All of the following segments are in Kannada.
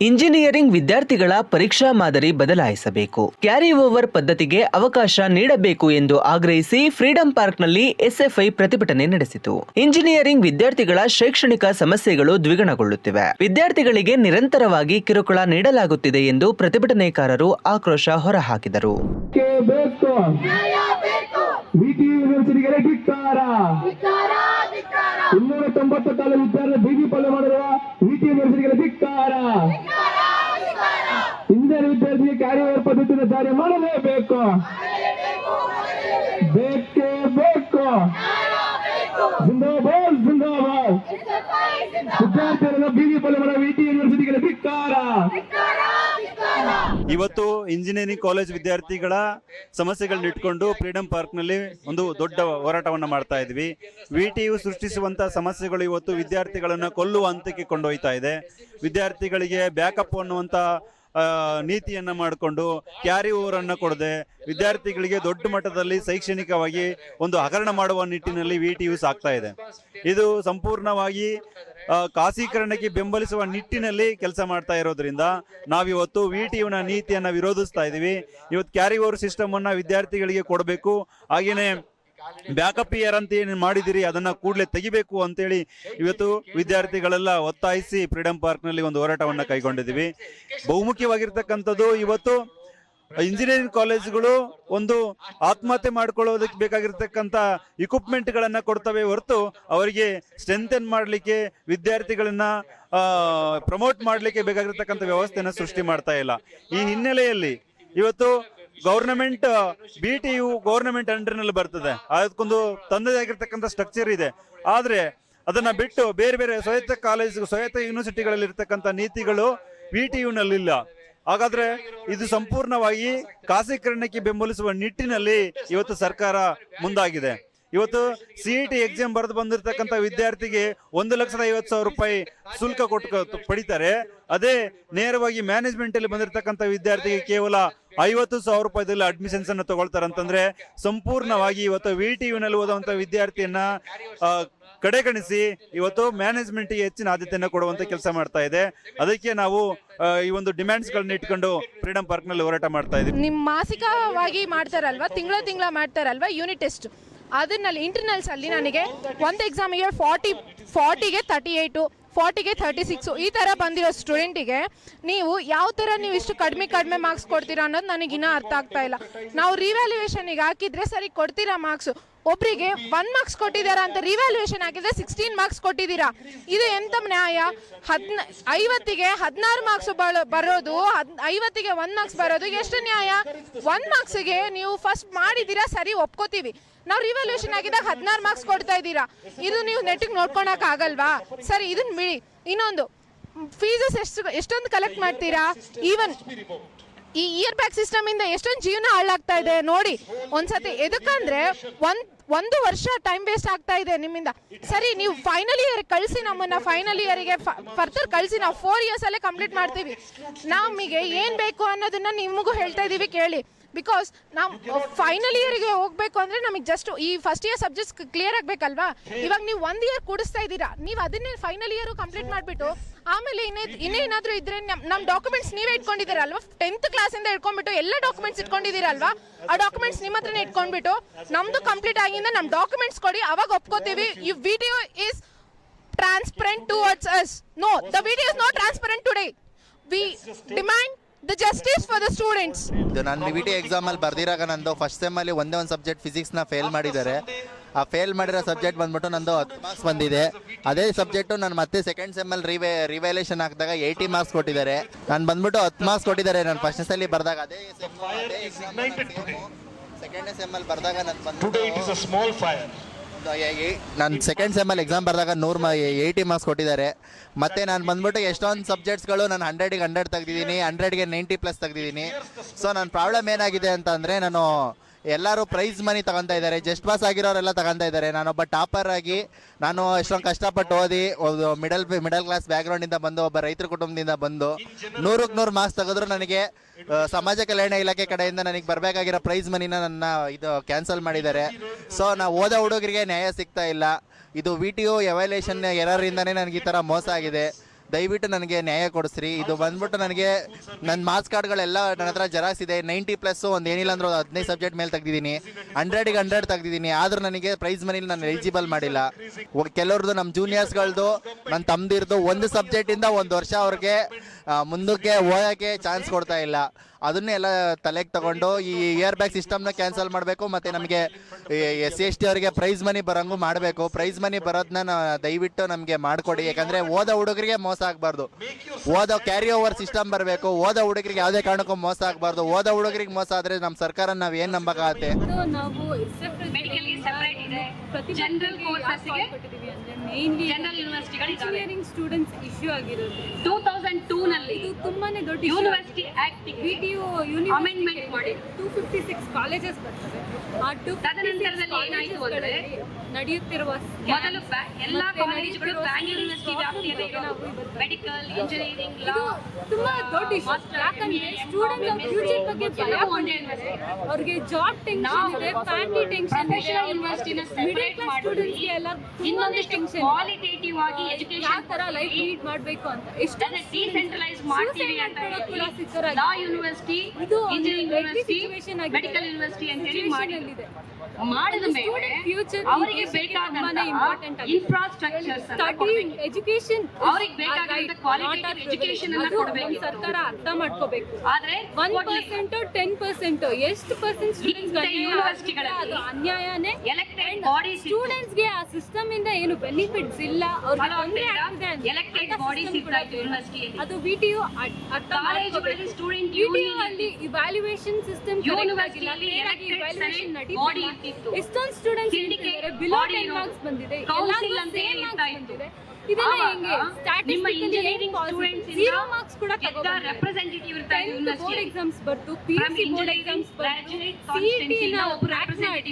ಇಂಜಿನಿಯರಿಂಗ್ ವಿದ್ಯಾರ್ಥಿಗಳ ಪರೀಕ್ಷಾ ಮಾದರಿ ಬದಲಾಯಿಸಬೇಕು. ಕ್ಯಾರಿ ಓವರ್ ಪದ್ಧತಿಗೆ ಅವಕಾಶ ನೀಡಬೇಕು ಎಂದು ಆಗ್ರಹಿಸಿ ಫ್ರೀಡಂ ಪಾರ್ಕ್ನಲ್ಲಿ ಎಸ್ಎಫ್ಐ ಪ್ರತಿಭಟನೆ ನಡೆಸಿತು. ಇಂಜಿನಿಯರಿಂಗ್ ವಿದ್ಯಾರ್ಥಿಗಳ ಶೈಕ್ಷಣಿಕ ಸಮಸ್ಯೆಗಳು ದ್ವಿಗುಣಗೊಳ್ಳುತ್ತಿವೆ. ವಿದ್ಯಾರ್ಥಿಗಳಿಗೆ ನಿರಂತರವಾಗಿ ಕಿರುಕುಳ ನೀಡಲಾಗುತ್ತಿದೆ ಎಂದು ಪ್ರತಿಭಟನೆಕಾರರು ಆಕ್ರೋಶ ಹೊರಹಾಕಿದರು. ಇನ್ನೂರ ತೊಂಬತ್ತು ಕಾಲ ವಿದ್ಯಾರ್ಥಿ ಬೀದಿ ಪಲ್ಲೆ ಮಾಡಿರುವ ವಿಟಿ ಯೂನಿವರ್ಸಿಟಿಗೆ ಧಿಕ್ಕಾರ. ಜಾರಿ ಮಾಡಲೇಬೇಕು. ಬೇಕೇ ಬೇಕು. ಜಿಂದಾಬಾದ್ ಜಿಂದಾಬಾದ್. ವಿದ್ಯಾರ್ಥಿಗಳನ್ನು ಬೀದಿ ಪಲ್ಲೆ ಮಾಡುವ ವಿಟಿ ಯೂನಿವರ್ಸಿಟಿಗಳ ಧಿಕ್ಕಾರ. ಇವತ್ತು ಇಂಜಿನಿಯರಿಂಗ್ ಕಾಲೇಜ್ ವಿದ್ಯಾರ್ಥಿಗಳ ಸಮಸ್ಯೆಗಳನ್ನ ಇಟ್ಕೊಂಡು ಫ್ರೀಡಂ ಪಾರ್ಕ್ನಲ್ಲಿ ಒಂದು ದೊಡ್ಡ ಹೋರಾಟವನ್ನು ಮಾಡ್ತಾ ಇದ್ವಿ. ವಿ ಟಿ ಯು ಸಮಸ್ಯೆಗಳು ಇವತ್ತು ವಿದ್ಯಾರ್ಥಿಗಳನ್ನು ಕೊಲ್ಲುವ ಹಂತಕ್ಕೆ ಕೊಂಡೊಯ್ತಾ ಇದೆ. ವಿದ್ಯಾರ್ಥಿಗಳಿಗೆ ಬ್ಯಾಕಪ್ ಅನ್ನುವಂಥ ಆ, ನೀತಿಯನ್ನ ಮಾಡಿಕೊಂಡು ಕ್ಯಾರಿ ಓವರ್ ಅನ್ನ ಕೊಡದೆ ವಿದ್ಯಾರ್ಥಿಗಳಿಗೆ ದೊಡ್ಡ ಮಟ್ಟದಲ್ಲಿ ಶೈಕ್ಷಣಿಕವಾಗಿ ಒಂದು ಹಗರಣ ಮಾಡುವ ನಿಟ್ಟಿನಲ್ಲಿ ವಿ ಟಿ ಯು ಸಾಗ್ತಾ ಇದೆ. ಇದು ಸಂಪೂರ್ಣವಾಗಿ ಖಾಸೀಕರಣಕ್ಕೆ ಬೆಂಬಲಿಸುವ ನಿಟ್ಟಿನಲ್ಲಿ ಕೆಲಸ ಮಾಡ್ತಾ ಇರೋದ್ರಿಂದ ನಾವಿವತ್ತು ವಿ ಟಿ ಯುನ ನೀತಿಯನ್ನು ವಿರೋಧಿಸ್ತಾ ಇದ್ದೀವಿ ಇವತ್ತು ಕ್ಯಾರಿ ಓವರ್ ಸಿಸ್ಟಮನ್ನು ವಿದ್ಯಾರ್ಥಿಗಳಿಗೆ ಕೊಡಬೇಕು. ಹಾಗೇನೆ ಬ್ಯಾಕಪ್ ಇಯರ್ ಅಂತ ಏನು ಮಾಡಿದಿರಿ? ಅದನ್ನ ಕೂಡಲೇ ತೆಗಿಬೇಕು ಅಂತೇಳಿ ಇವತ್ತು ವಿದ್ಯಾರ್ಥಿಗಳೆಲ್ಲ ಒತ್ತಾಯಿಸಿ ಫ್ರೀಡಂ ಪಾರ್ಕ್ನಲ್ಲಿ ಒಂದು ಹೋರಾಟವನ್ನ ಕೈಗೊಂಡಿದ್ದೀವಿ. ಬಹುಮುಖ್ಯವಾಗಿರ್ತಕ್ಕಂಥದ್ದು ಇವತ್ತು ಇಂಜಿನಿಯರಿಂಗ್ ಕಾಲೇಜುಗಳು ಒಂದು ಆತ್ಮಹತ್ಯೆ ಮಾಡ್ಕೊಳ್ಳೋದಕ್ಕೆ ಬೇಕಾಗಿರ್ತಕ್ಕಂಥ ಇಕ್ವಿಪ್ಮೆಂಟ್ಗಳನ್ನ ಕೊಡ್ತವೆ ಹೊರತು ಅವರಿಗೆ ಸ್ಟ್ರೆಂಥನ್ ಮಾಡಲಿಕ್ಕೆ, ವಿದ್ಯಾರ್ಥಿಗಳನ್ನ ಪ್ರಮೋಟ್ ಮಾಡಲಿಕ್ಕೆ ಬೇಕಾಗಿರ್ತಕ್ಕಂಥ ವ್ಯವಸ್ಥೆಯನ್ನು ಸೃಷ್ಟಿ ಮಾಡ್ತಾ ಇಲ್ಲ. ಈ ಹಿನ್ನೆಲೆಯಲ್ಲಿ ಇವತ್ತು government B T U government ಅಂಡರ್ನಲ್ಲಿ ಬರ್ತದೆ. ಅದಕ್ಕೊಂದು ತಂದೆಯಾಗಿರ್ತಕ್ಕಂಥ ಸ್ಟ್ರಕ್ಚರ್ ಇದೆ. ಆದರೆ ಅದನ್ನ ಬಿಟ್ಟು ಬೇರೆ ಬೇರೆ ಸ್ವಾಯತ್ತ ಕಾಲೇಜ್ ಸ್ವಾಯತ್ತ ಯೂನಿವರ್ಸಿಟಿಗಳಲ್ಲಿ ಇರ್ತಕ್ಕಂಥ ನೀತಿಗಳು ಬಿ ಟಿ ಯುನಲ್ಲಿಲ್ಲ ಹಾಗಾದ್ರೆ ಇದು ಸಂಪೂರ್ಣವಾಗಿ ಖಾಸಗೀಕರಣಕ್ಕೆ ಬೆಂಬಲಿಸುವ ನಿಟ್ಟಿನಲ್ಲಿ ಇವತ್ತು ಸರ್ಕಾರ ಮುಂದಾಗಿದೆ. ಇವತ್ತು ಸಿ ಇ ಟಿ ಎಕ್ಸಾಮ್ ಬರೆದು ಬಂದಿರತಕ್ಕಂಥ ವಿದ್ಯಾರ್ಥಿಗೆ ಒಂದು ಲಕ್ಷದ ಐವತ್ತು ಸಾವಿರ ರೂಪಾಯಿ ಶುಲ್ಕ ಕೊಟ್ಟು ಪಡಿತಾರೆ. ಅದೇ ನೇರವಾಗಿ ಮ್ಯಾನೇಜ್ಮೆಂಟ್ ಅಲ್ಲಿ ಬಂದಿರತಕ್ಕಂಥ ವಿದ್ಯಾರ್ಥಿಗೆ ಕೇವಲ ಐವತ್ತು ಸಾವಿರ ರೂಪಾಯಿದಲ್ಲಿ ಅಡ್ಮಿಷನ್ಸ್ ಅನ್ನು ತಗೊಳ್ತಾರೆ ಅಂತಂದ್ರೆ ಸಂಪೂರ್ಣವಾಗಿ ಇವತ್ತು ವಿ ಟಿ ಯುನಲ್ಲಿ ಓದುವಂತ ವಿದ್ಯಾರ್ಥಿಯನ್ನ ಕಡೆಗಣಿಸಿ ಇವತ್ತು ಮ್ಯಾನೇಜ್ಮೆಂಟ್ಗೆ ಹೆಚ್ಚಿನ ಆದ್ಯತೆಯನ್ನು ಕೊಡುವಂತ ಕೆಲಸ ಮಾಡ್ತಾ ಇದೆ. ಅದಕ್ಕೆ ನಾವು ಈ ಒಂದು ಡಿಮ್ಯಾಂಡ್ಸ್ ಗಳನ್ನ ಇಟ್ಕೊಂಡು ಫ್ರೀಡಂ ಪಾರ್ಕ್ನಲ್ಲಿ ಹೋರಾಟ ಮಾಡ್ತಾ ಇದ್ದೀವಿ ನಿಮ್ಮ ಮಾಸಿಕವಾಗಿ ಮಾಡ್ತಾರಲ್ವಾ? ತಿಂಗಳ ತಿಂಗಳ ಮಾಡ್ತಾರಲ್ವಾ? ಯೂನಿಟ್ ಟೆಸ್ಟ್ ಅದನ್ನಲ್ಲಿ ಇಂಟರ್ನಲ್ಸ್ ಅಲ್ಲಿ ನನಗೆ ಒಂದು ಎಕ್ಸಾಮಿಗೆ ಫಾರ್ಟಿ ಫಾರ್ಟಿಗೆ ತರ್ಟಿ ಏಯ್ಟು ಫಾರ್ಟಿಗೆ ತರ್ಟಿ ಸಿಕ್ಸು ಈ ಥರ ಬಂದಿರೋ ಸ್ಟೂಡೆಂಟಿಗೆ ನೀವು ಯಾವ ಥರ ನೀವು ಇಷ್ಟು ಕಡಿಮೆ ಕಡಿಮೆ ಮಾರ್ಕ್ಸ್ ಕೊಡ್ತೀರಾ ಅನ್ನೋದು ನನಗೆ ಇನ್ನೂ ಅರ್ಥ ಆಗ್ತಾ ಇಲ್ಲ. ನಾವು ರಿವ್ಯಾಲ್ಯೂಯೇಷನಿಗೆ ಹಾಕಿದ್ರೆ ಸರಿ ಕೊಡ್ತೀರಾ ಮಾರ್ಕ್ಸು ಒಬ್ರಿಗೆ ಒನ್ ಮಾರ್ಕ್ಸ್ ಕೊಟ್ಟಿದ್ದೀರಾ ಅಂತ ರಿವ್ಯಾಲ್ಯೂಯೇಷನ್ ಹಾಕಿದ್ರೆ ಸಿಕ್ಸ್ಟೀನ್ ಮಾರ್ಕ್ಸ್ ಕೊಟ್ಟಿದ್ದೀರಾ? ಇದು ಎಂತ ನ್ಯಾಯ? ಹದ್ನ, ಐವತ್ತಿಗೆ ಹದಿನಾರು ಮಾರ್ಕ್ಸ್ ಬರೋದು, ಹದ್, ಐವತ್ತಿಗೆ ಒನ್ ಮಾರ್ಕ್ಸ್ ಬರೋದು ಎಷ್ಟು ನ್ಯಾಯ? ಒನ್ ಮಾರ್ಕ್ಸ್ಗೆ ನೀವು ಫಸ್ಟ್ ಮಾಡಿದ್ದೀರಾ ಸರಿ ಒಪ್ಕೋತೀವಿ. ನಾವು ರಿವಾಲ್ಯೂಷನ್ ಆಗಿದಾಗ ಹದಿನಾರು ಮಾರ್ಕ್ಸ್ ಕೊಡ್ತಾ ಇದ್ದೀರಾ. ಇದು ನೀವು ನೆಟ್ಟಿಗೆ ನೋಡ್ಕೊಳಕ್ ಆಗಲ್ವಾ? ಸರಿ ಇದನ್ನ ಬಿಡಿ ಇನ್ನೊಂದು ಫೀಸಸ್ ಎಷ್ಟು ಎಷ್ಟೊಂದು ಕಲೆಕ್ಟ್ ಮಾಡ್ತೀರಾ? ಈವನ್ ಈ ಇಯರ್ ಬ್ಯಾಗ್ ಸಿಸ್ಟಮ್ ಇಂದ ಎಷ್ಟೊಂದು ಜೀವನ ಹಾಳಾಗ್ತಾ ಇದೆ ನೋಡಿ. ಒಂದ್ಸತಿ ಎದಕ್ಕಂದ್ರೆ ಒಂದ್, ಒಂದು ವರ್ಷ ಟೈಮ್ ವೇಸ್ಟ್ ಆಗ್ತಾ ಇದೆ ನಿಮ್ಮಿಂದ. ಸರಿ, ನೀವು ಫೈನಲ್ ಇಯರ್ ಕಳಿಸಿ ನಮ್ಮನ್ನ ಫೈನಲ್ ಇಯರ್ಗೆ ಫರ್ದರ್ ಕಳಿಸಿ, ನಾವು ಫೋರ್ ಇಯರ್ಸ್ ಅಲ್ಲೇ ಕಂಪ್ಲೀಟ್ ಮಾಡ್ತೀವಿ. ನಮಗೆ ಏನ್ ಬೇಕು ಅನ್ನೋದನ್ನ ನಿಮಗೂ ಹೇಳ್ತಾ ಇದೀವಿ, ಕೇಳಿ. ಬಿಕಾಸ್ ನಾವು ಫೈನಲ್ ಇಯರ್ಗೆ ಹೋಗ್ಬೇಕು ಅಂದ್ರೆ ನಮಗೆ ಜಸ್ಟ್ ಈ ಫಸ್ಟ್ ಇಯರ್ ಸಬ್ಜೆಕ್ಟ್ಸ್ ಕ್ಲಿಯರ್ ಆಗ್ಬೇಕಲ್ವಾ? ಇವಾಗ ನೀವು ಒಂದ್ ಇಯರ್ ಕೂಡಿಸ್ತಾ ಇದ್ದೀರಾ? ನೀವು ಅದನ್ನೇ ಫೈನಲ್ ಇಯರ್ ಕಂಪ್ಲೀಟ್ ಮಾಡ್ಬಿಟ್ಟು ಆಮೇಲೆ ಇನ್ನೇ ಇನ್ನೇನಾದ್ರೂ ಇದ್ರೆ ನಮ್ ನಮ್ ಡಾಕ್ಯುಮೆಂಟ್ಸ್ ನೀವೇ ಇಟ್ಕೊಂಡಿದ್ದೀರಲ್ವಾ? ಟೆಂತ್ ಕ್ಲಾಸ್ ಇಂದ ಇಟ್ಕೊಂಡ್ಬಿಟ್ಟು ಎಲ್ಲ ಡಾಕ್ಯುಮೆಂಟ್ಸ್ ಇಟ್ಕೊಂಡಿದ್ದೀರಲ್ವಾ? ಆ ಡಾಕ್ಯುಮೆಂಟ್ಸ್ ನಿಮ್ಮ ಹತ್ರನೇ ಇಟ್ಕೊಂಡ್ಬಿಟ್ಟು ನಮ್ದು ಕಂಪ್ಲೀಟ್ ಆಗಿಂದ ನಮ್ ಡಾಕ್ಯುಮೆಂಟ್ಸ್ ಕೊಡಿ. ಅವಾಗ ಒಪ್ಕೋತೀವಿ. ಈ video is transparent towards us. No, the video is not transparent today. We demand the justice for the students ಇದು ನಾನು ವಿ ಟಿ ಎಕ್ಸಾಮಲ್ಲಿ ಬರ್ದಿರಾಗ ನಂದು ಫಸ್ಟ್ ಸೆಮ್ಮಲ್ಲಿ ಒಂದೇ ಒಂದು ಸಬ್ಜೆಕ್ಟ್ ಫಿಸಿಕ್ಸ್ನ ಫೇಲ್ ಮಾಡಿದ್ದಾರೆ. ಆ ಫೇಲ್ ಮಾಡಿರೋ ಸಬ್ಜೆಕ್ಟ್ ಬಂದ್ಬಿಟ್ಟು ನಂದು ಹತ್ತು ಮಾರ್ಕ್ಸ್ ಬಂದಿದೆ. ಅದೇ ಸಬ್ಜೆಕ್ಟು ನಾನು ಮತ್ತೆ ಸೆಕೆಂಡ್ ಸೆಮ್ಮಲ್ಲಿ ರಿವೇ ರಿವೈಲೇಷನ್ ಹಾಕಿದಾಗ ಏಯ್ಟಿ ಮಾರ್ಕ್ಸ್ ಕೊಟ್ಟಿದ್ದಾರೆ. ನಾನು ಬಂದ್ಬಿಟ್ಟು ಹತ್ತು ಮಾರ್ಕ್ಸ್ ಕೊಟ್ಟಿದ್ದಾರೆ ನಾನು ಫಸ್ಟ್ ಸಲ ಬರ್ದಾಗ ಅದೇ ಸೆಕೆಂಡ್ ಸೆಮ್ಮಲ್ಲಿ ಬರ್ದಾಗ ನಾನು ಬಂದ್ಬಿಟ್ಟು ನಾನು ಸೆಕೆಂಡ್ ಸೆಮ್ಮಲ್ಲಿ ಎಕ್ಸಾಮ್ ಬರೆದಾಗ ನೂರು ಮ ಏಯ್ಟಿ ಮಾರ್ಕ್ಸ್ ಕೊಟ್ಟಿದ್ದಾರೆ. ಮತ್ತೆ ನಾನು ಬಂದ್ಬಿಟ್ಟು ಎಷ್ಟೊಂದು ಸಬ್ಜೆಕ್ಟ್ಸ್ಗಳು ನಾನು ಹಂಡ್ರೆಡಿಗೆ ಹಂಡ್ರೆಡ್ ತೆಗ್ದಿದ್ದೀನಿ ಹಂಡ್ರೆಡ್ಗೆ ನೈಂಟಿ ಪ್ಲಸ್ ತೆಗ್ದಿದ್ದೀನಿ. ಸೊ ನನ್ನ ಪ್ರಾಬ್ಲಮ್ ಏನಾಗಿದೆ ಅಂತಂದರೆ ನಾನು ಎಲ್ಲರೂ ಪ್ರೈಸ್ ಮನಿ ತಗೊತಾ ಇದ್ದಾರೆ. ಜಸ್ಟ್ ಪಾಸ್ ಆಗಿರೋರೆಲ್ಲ ತಗೊಂತಾ ಇದ್ದಾರೆ. ನಾನೊಬ್ಬ ಟಾಪರ್ ಆಗಿ, ನಾನು ಎಷ್ಟೊಂದು ಕಷ್ಟಪಟ್ಟು ಓದಿ, ಒಂದು ಮಿಡಲ್ ಮಿಡಲ್ ಕ್ಲಾಸ್ ಬ್ಯಾಕ್ಗ್ರೌಂಡಿಂದ ಬಂದು, ಒಬ್ಬ ರೈತರ ಕುಟುಂಬದಿಂದ ಬಂದು, ನೂರಕ್ಕೆ ನೂರು ಮಾರ್ಕ್ಸ್ ತೆಗೆದ್ರು ನನಗೆ ಸಮಾಜ ಕಲ್ಯಾಣ ಇಲಾಖೆ ಕಡೆಯಿಂದ ನನಗೆ ಬರಬೇಕಾಗಿರೋ ಪ್ರೈಸ್ ಮನಿನ ನನ್ನ ಇದು ಕ್ಯಾನ್ಸಲ್ ಮಾಡಿದ್ದಾರೆ. ಸೊ ನಾವು ಓದೋ ಹುಡುಗರಿಗೆ ನ್ಯಾಯ ಸಿಗ್ತಾ ಇಲ್ಲ. ಇದು ವಿ ಟಿ ಓ ಎವ್ಯಾಲ್ಯೂಷನ್ ಎರರಿಂದನೇ ನನಗೆ ಈ ಥರ ಮೋಸ ಆಗಿದೆ. ದಯವಿಟ್ಟು ನನಗೆ ನ್ಯಾಯ ಕೊಡಿಸ್ರಿ. ಇದು ಬಂದ್ಬಿಟ್ಟು ನನಗೆ ನನ್ನ ಮಾರ್ಕ್ಸ್ ಕಾರ್ಡ್ಗಳೆಲ್ಲ ನನ್ನ ಹತ್ರ ಜೆರಾಕ್ಸ್ ಇದೆ. ನೈಂಟಿ ಪ್ಲಸ್ ಒಂದು ಏನಿಲ್ಲ ಅಂದ್ರೆ ಒಂದು ಹದಿನೈದು ಸಬ್ಜೆಕ್ಟ್ ಮೇಲೆ ತೆಗ್ದಿದ್ದೀನಿ. ಹಂಡ್ರೆಡಿಗೆ ಹಂಡ್ರೆಡ್ ತೆಗ್ದಿದ್ದೀನಿ. ಆದರೂ ನನಗೆ ಪ್ರೈಸ್ ಮನೇಲಿ ನಾನು ಎಲಿಜಿಬಲ್ ಮಾಡಿಲ್ಲ. ಕೆಲವ್ರದ್ದು ನಮ್ಮ ಜೂನಿಯರ್ಸ್ಗಳದ್ದು ನನ್ನ ತಮ್ಮದಿರ್ದು ಒಂದು ಸಬ್ಜೆಕ್ಟಿಂದ ಒಂದು ವರ್ಷ ಅವ್ರಿಗೆ ಮುಂದಕ್ಕೆ ಓದೋಕ್ಕೆ ಚಾನ್ಸ್ ಕೊಡ್ತಾ ಇಲ್ಲ. ಅದನ್ನೆಲ್ಲ ತಲೆಗೆ ತಗೊಂಡು ಈ ಇಯರ್ ಬ್ಯಾಗ್ ಸಿಸ್ಟಮ್ನ ಕ್ಯಾನ್ಸಲ್ ಮಾಡಬೇಕು ಮತ್ತು ನಮಗೆ ಎಸ್ ಸಿ ಎಸ್ ಟಿ ಅವರಿಗೆ ಪ್ರೈಸ್ ಮನಿ ಬರೋಂಗು ಮಾಡಬೇಕು. ಪ್ರೈಸ್ ಮನಿ ಬರೋದನ್ನ ದಯವಿಟ್ಟು ನಮಗೆ ಮಾಡಿಕೊಡಿ. ಯಾಕಂದರೆ ಓದ ಹುಡುಗರಿಗೆ ಮೋಸ ಆಗಬಾರ್ದು. ಓದೋ ಕ್ಯಾರಿ ಓವರ್ ಸಿಸ್ಟಮ್ ಬರಬೇಕು. ಓದ ಹುಡುಗರಿಗೆ ಯಾವುದೇ ಕಾರಣಕ್ಕೂ ಮೋಸ ಆಗಬಾರ್ದು. ಓದ ಹುಡುಗರಿಗೆ ಮೋಸ ಆದರೆ ನಮ್ಮ ಸರ್ಕಾರ ನಾವು ಏನು ನಂಬಕ್ಕಾಗತ್ತೆ ಸೊ ನಾವು ಜನರಲ್ ಇಂಜಿನಿಯರಿಂಗ್ ಸ್ಟೂಡೆಂಟ್ಸ್ ಇಶ್ಯೂ ಆಗಿರೋದು ಟೂ ತೌಸಂಡ್ ಟೂ ನಲ್ಲಿ ಇದು ತುಂಬಾನೇ ದೊಡ್ಡ ಯೂನಿವರ್ಸಿಟಿ ಆಕ್ಟ್ ವಿಟಿಯು ಅಮೆಂಡ್ಮೆಂಟ್ ಮಾಡಿ. ಟೂ ಫಿಫ್ಟಿ ಸಿಕ್ಸ್ ಕಾಲೇಜಸ್ ಬರ್ತವೆ. ಆ ಟೂ ತದನಂತರದಲ್ಲಿ ಏನಾಯ್ತು ಅಂದ್ರೆ ನಡೆಯುತ್ತಿರುವ ಮೊದಲು ಎಲ್ಲಾ ಕಾಲೇಜುಗಳು ಬ್ಯಾಂಗ್ಳೂರ್ ಯೂನಿವರ್ಸಿಟಿ ವ್ಯಾಪ್ತಿಯಲ್ಲಿ ಇರೋದು. ಮೆಡಿಕಲ್ ಇಂಜಿನಿಯರಿಂಗ್ ಲಾ ತುಂಬಾ ದೊಡ್ಡ ಇಶ್ಯೂ ಯಾಕಂದ್ರೆ ಸ್ಟೂಡೆಂಟ್ಸ್ ಅವ್ರ ಫ್ಯೂಚರ್ ಬಗ್ಗೆ ಭಯ ಪಡ್ತಿದ್ದಾರೆ ಅವ್ರಿಗೆ ಜಾಬ್ ಟೆನ್ಷನ್ ಇದೆ ಫ್ಯಾಮಿಲಿ ಟೆನ್ಷನ್ ಇದೆ. ಯೂನಿವರ್ಸಿಟಿನ ಮಿಡಲ್ ಕ್ಲಾಸ್ ಮಾಡಿ ಸ್ಟೂಡೆಂಟ್ಸ್ಗೆ ಎಲ್ಲ ಇನ್ನೊಂದಿಷ್ಟು ಕ್ವಾಲಿಟೇಟಿವ್ ಆಗಿ ಎಜುಕೇಶನ್ ತರ ಲೈಫ್ ಲೀಡ್ ಮಾಡ್ಬೇಕು ಅಂತ? ಎಷ್ಟು ಡಿಸೆಂಟ್ರಲೈಸ್ ಮಾಡ್ತೀವಿ ಅಂತ ಕೂಡ ಲಾ ಯೂನಿವರ್ಸಿಟಿ ಇದು ಒಂದು engineering deadly university medical university ಅಂತ ಹೇಳಿ Situation ಮಾಡಿ ಅಲ್ಲಿದೆ. ಮಾಡಿದ ಮೇಲೆ student ಅವರಿಗೆ ಈ ದೇಶಕ್ಕೆ ಬೇಕಾದಂತಹ ತುಂಬಾನೇ important ಆಗಿದೆ. ಇನ್ಫ್ರಾಸ್ಟ್ರಕ್ಚರ್ಸ್ ಸ್ಟಡಿ ಎಜುಕೇಶನ್ ಅವರಿಗೆ education ಅನ್ನ ಕೊಡ್ಬೇಕಿತ್ತು. ಸರ್ಕಾರ ಅರ್ಥ ಮಾಡ್ಕೋಬೇಕು. ಆದ್ರೆ ಒನ್ ಕೊಡ್ಲಿಲ್ಲ. ಪರ್ಸೆಂಟ್ ಟೆನ್ ಪರ್ಸೆಂಟ್ ಎಷ್ಟು ಪರ್ಸೆಂಟ್ ಸ್ಟೂಡೆಂಟ್ಸ್ ಅದು ಅನ್ಯಾಯನೇ. ಎಲೆಕ್ಟೆಡ್ ಸ್ಟೂಡೆಂಟ್ಸ್ಗೆ ಆ ಸಿಸ್ಟಮ್ ಇಂದ ಏನು ಬೆನಿಫಿಟ್ಸ್ ಇಲ್ಲ ಅಂತ ಎಲೆಕ್ಟೆಡ್ ಬಾಡೀಸ್ ಇತ್ತು ಯೂನಿವರ್ಸಿಟಿಯಲ್ಲಿ ಅದು ವಿಟಿಯು ಅರ್ಥ ಕಾಲೇಜುಗಳಲ್ಲಿ ಸ್ಟೂಡೆಂಟ್ ಯೂನಿಯನ್ ಅಲ್ಲಿ ಇವ್ಯಾಲ್ಯೂಯೇಷನ್ ಸಿಸ್ಟಮ್ ಇರ್ತಿತ್ತು. ಎಷ್ಟೊಂದು ಸ್ಟೂಡೆಂಟ್ಸ್ ಬಿಲೋ body ಟೆನ್ ಇರೋದು. ಮಾರ್ಕ್ಸ್ ಬಂದಿದೆ ಕೌನ್ಸಿಲ್ ಅಂತ same ಹೇಳಿ ಇರ್ತಾ ಇತ್ತು. ಬಂದಿದೆ. ಇದೆಲ್ಲ ಹೆಂಗೆ? ನಿಮ್ಮ ಇಂಜಿನಿಯರಿಂಗ್ ಸ್ಟೂಡೆಂಟ್ಸ್ ಜೀರೋ ಮಾರ್ಕ್ಸ್ ಕೂಡ ರೆಪ್ರೆಸೆಂಟೇಟಿವ್ ಇರ್ತಾ ಇತ್ತು ಬೋರ್ಡ್ ಯೂನಿವರ್ಸಿಟಿ ಎಕ್ಸಾಮ್ಸ್ ಬರ್ತು ಬೋರ್ಡ್ ಬರ್ತು ಸಿಇಟಿ ನ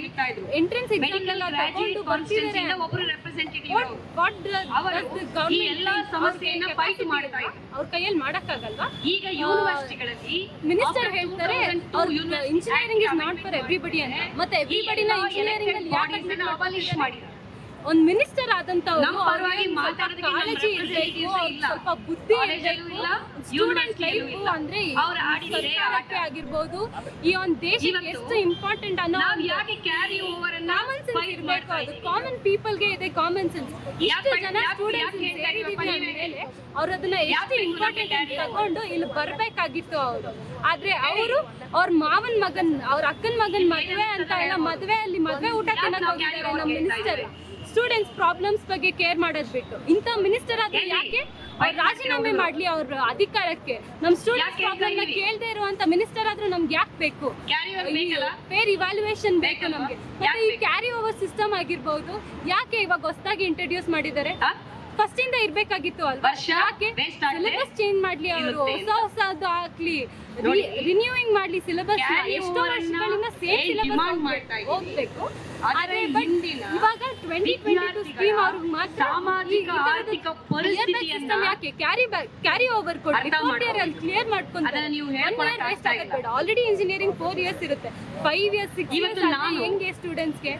ಇರ್ತಾ ಇದ್ರು. ಎಂಟ್ರೆನ್ಸ್ ಎಕ್ಸಾಮ್ ಮೆಡಿಕಲ್ ಎಲ್ಲ ತಗೊಂಡು ಬರ್ತಿದ್ದಾರೆ. ಈ ಎಲ್ಲಾ? ಸಮಸ್ಯೆಯನ್ನ ಫೈಟ್ ಮಾಡಿದ್ರೆ ಮಾಡ್ತಾ. ಅವ್ರ ಕೈಯಲ್ಲಿ ಮಾಡಕ್ಕಾಗಲ್ವಾ? ಈಗ ಯೂನಿವರ್ಸಿಟಿಗಳಲ್ಲಿ ಮಿನಿಸ್ಟರ್ ಹೇಳ್ತಾರೆ engineering is not for everybody ಅಂತ. ಮತ್ತೆ ಎವ್ರಿಬಡಿನ ಇಂಜಿನಿಯರಿಂಗ್ ಅಲ್ಲಿ ಯಾಕೆ ಅಬಲಿಷ್ ಮಾಡಿದ್ರು ಒಂದ್ ಮಿನಿಸ್ಟರ್ ಆದಂತವ್ರು ಕಾಳಜಿ. ಸ್ವಲ್ಪ ಬುದ್ಧಿ ಸ್ಟೂಡೆಂಟ್ ಲೈಫ್ ಅಂದ್ರೆ ಸರ್ಕಾರಕ್ಕೆ ಆಗಿರ್ಬೋದು. ಈ ಒಂದ್ ದೇಶಕ್ಕೆ ಎಷ್ಟು ಇಂಪಾರ್ಟೆಂಟ್ ಅನ್ನೋ ಕ್ಯಾರಿ ಓವರ್ ಕಾಮನ್ ಸೆನ್ಸ್ ಇರ್ಬೇಕು. ಅದು ಕಾಮನ್ ಪೀಪಲ್ಗೆ ಇದೆ ಕಾಮನ್ ಸೆನ್ಸ್ ಇಷ್ಟು ಜನ ಸ್ಟೂಡೆಂಟ್ಸ್ ಅವ್ರು ಅದನ್ನ ಎಷ್ಟು ಇಂಪಾರ್ಟೆಂಟ್ ಅಂತ ತಗೊಂಡು ಇಲ್ಲಿ ಬರ್ಬೇಕಾಗಿತ್ತು ಅವರು. ಆದ್ರೆ ಅವರು ಅವ್ರ ಮಾವನ್ ಮಗನ್ ಅವ್ರ ಅಕ್ಕನ್ ಮಗನ್ ಮದ್ವೆ ಅಂತ ಎಲ್ಲ ಮದ್ವೆ ಅಲ್ಲಿ ಮದ್ವೆ ಊಟ ತಿನ್ನಕ್ ಹೋಗಿದ್ದಾರೆ ನಮ್ಮ ಮಿನಿಸ್ಟರ್ ಸ್ಟೂಡೆಂಟ್ಸ್ ಪ್ರಾಬ್ಲಮ್ಸ್ ಬಗ್ಗೆ ಕೇರ್ ಮಾಡೋದ್ ಬಿಟ್ಟು ಇಂಥ ಮಿನಿಸ್ಟರ್ ಆದ್ರೆ ಯಾಕೆ ಅವ್ರು ರಾಜೀನಾಮೆ ಮಾಡ್ಲಿ ಅವ್ರ ಅಧಿಕಾರಕ್ಕೆ ನಮ್ ಸ್ಟೂಡೆಂಟ್ಸ್ ಪ್ರಾಬ್ಲಮ್ ಕೇಳದೆ ಇರುವಂತ ಮಿನಿಸ್ಟರ್ ಆದ್ರೂ ನಮ್ಗೆ ಯಾಕೆ ಬೇಕು? ಫೇರ್ ಇವ್ಯಾಲ್ಯೂಯೇಷನ್ ಬೇಕು? ನಮ್ಗೆ ಮತ್ತೆ ಈ? ಕ್ಯಾರಿ ಓವರ್ ಸಿಸ್ಟಮ್ ಆಗಿರ್ಬಹುದು ಯಾಕೆ ಇವಾಗ ಹೊಸದಾಗಿ ಇಂಟ್ರೊಡ್ಯೂಸ್ ಮಾಡಿದ್ದಾರೆ? ಫಸ್ಟ್ ಇಂದ ಇರ್ಬೇಕಾಗಿತ್ತು ಅಲ್ವಾ? ಯಾಕೆ? ಸಿಲೆಬಸ್ ಚೇಂಜ್ ಮಾಡ್ಲಿ ಅವರು. ಹೊಸ ಹೊಸ ಹೊಸದು ಹಾಕ್ಲಿ. ರಿನ್ಯೂವಿಂಗ್ ಮಾಡ್ಲಿ ಸಿಲೆಬಸ್ ಎಷ್ಟೋ ವರ್ಷಗಳಿಂದ ಸೇಮ್ ಸಿಲೆಬಸ್? ಹೋಗ್ಬೇಕು. ಆದ್ರೆ ಆದ್ರೆ but ಹಿಂದಿನ ಇವಾಗ ಟ್ವೆಂಟಿ ಟ್ವೆಂಟಿ ಟು ಸ್ಕೀಮ್ ವಿದ್ಯಾರ್ಥಿಗಳ ಅವ್ರಿಗೆ ಮಾತ್ರ ಸಾಮಾಜಿಕ, ಆರ್ಥಿಕ ಪರಿಸ್ಥಿತಿಯನ್ನ ಸಿಸ್ಟಮ್ ಯಾಕೆ? Carry back carry over fourth year ಅಲ್ಲಿ ಕ್ಲಿಯರ್ ಮಾಡ್ಕೊಂಡು ನೀವು. ಆಲ್ರೆಡಿ ಇಂಜಿನಿಯರಿಂಗ್ ಫೋರ್ ಇಯರ್ಸ್ ಇರುತ್ತೆ. ಫೈವ್ ಇಯರ್ಸ್ ಇವತ್ತು ನಾನು ಹೆಂಗೆ ಸ್ಟೂಡೆಂಟ್ಸ್ಗೆ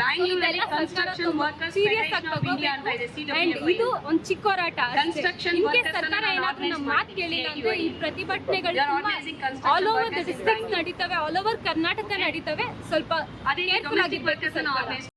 ಬ್ಯಾಂಗ್ಳೂರಲ್ಲಿ construction workers serious of India ಅಂತ ಇದೆ ಒಂದು ಚಿಕ್ಕ ಹೋರಾಟ workers ಸರ್ಕಾರ ಏನಾದರೂ ನಮ್ಮ ಮಾತು ಕೇಳಿಲ್ಲ ಅಂದ್ರೆ ಈ ಪ್ರತಿಭಟನೆಗಳು ಆಲ್ ಓವರ್ ದ ಡಿಸ್ಟ್ರಿಕ್ಟ್ ನಡೀತವೆ ಆಲ್ ಓವರ್ ಕರ್ನಾಟಕ ನಡೀತವೆ. ಸ್ವಲ್ಪ ಅದೇ ವರ್ಕರ್ಸ್ ಅನ್ನ ಆರ್ಗನೈಸ್